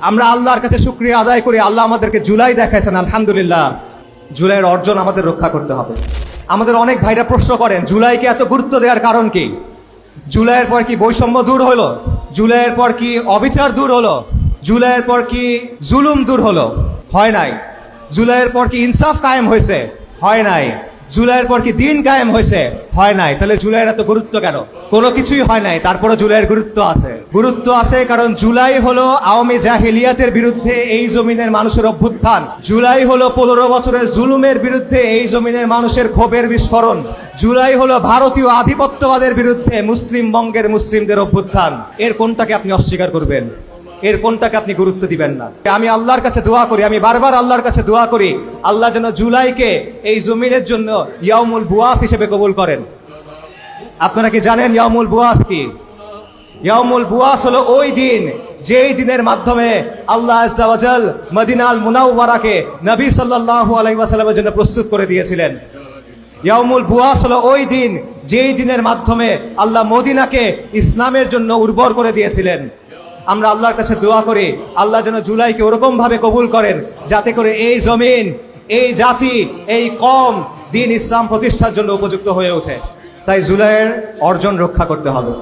আমরা আল্লাহর কাছে শুক্রিয়া আদায় করি, আল্লাহ আমাদেরকে জুলাই দেখাইছেন, আলহামদুলিল্লাহ। জুলাইয়ের অর্জন আমাদের রক্ষা করতে হবে। আমাদের অনেক ভাইরা প্রশ্ন করেন, জুলাইকে এত গুরুত্ব দেওয়ার কারণ কি? জুলাইয়ের পর কি বৈষম্য দূর হলো? জুলাইয়ের পর কি অবিচার দূর হলো? জুলাইয়ের পর কি জুলুম দূর হলো? হয় নাই। জুলাইয়ের পর কি ইনসাফ কায়েম হয়েছে? হয় নাই। জুলাইয়ের পর কি দিন কায়েম হয়েছে? হয় নাই। তাহলে জুলাইয়ের এত গুরুত্ব কেন? কোনো কিছুই হয় নাই। তারপরে জুলাইয়ের গুরুত্ব আছে। গুরুত্ব আছে কারণ জুলাই হলো আওয়ামী জাহেলিয়াতের বিরুদ্ধে এই জমিনের মানুষের অভ্যুত্থান। জুলাই হলো পনেরো বছরের জুলুমের বিরুদ্ধে এই জমিনের মানুষের ক্ষোভের বিস্ফোরণ। জুলাই হলো ভারতীয় আধিপত্যবাদের বিরুদ্ধে মুসলিম বঙ্গের মুসলিমদের অভ্যুত্থান। এর কোনটাকে আপনি অস্বীকার করবেন? এর কোনটাকে আপনি গুরুত্ব দিবেন না? আমি আল্লাহর কাছে দোয়া করি, আমি বারবার আল্লাহর কাছে দোয়া করি, আল্লাহ যেন জুলাইকে এই জমিনের জন্য ইয়ামুল বুয়াস হিসেবে কবুল করেন। আপনারা কি জানেন ইয়ামুল বুয়াস কি? ইয়ামুল বুয়াস হলো ওই দিন, যেই দিনের মাধ্যমে আল্লাহ আজ্জাওয়াজাল মদিনাল মুনাউবারাকে নবী সাল্লাল্লাহু আলাইহি জন্য প্রস্তুত করে দিয়েছিলেন। ইয়ামুল বুয়াস হলো ওই দিন, যেই দিনের মাধ্যমে আল্লাহ মদিনাকে ইসলামের জন্য উর্বর করে দিয়েছিলেন। আমরা আল্লাহর কাছে দোয়া করি, আল্লাহ যেন জুলাইকে ওরকমভাবে কবুল করেন, যাতে করে এই জমিন, এই জাতি, এই কম দিন ইসলাম প্রতিষ্ঠার জন্য উপযুক্ত হয়ে ওঠে। তাই জুলাইয়ের অর্জন রক্ষা করতে হবে।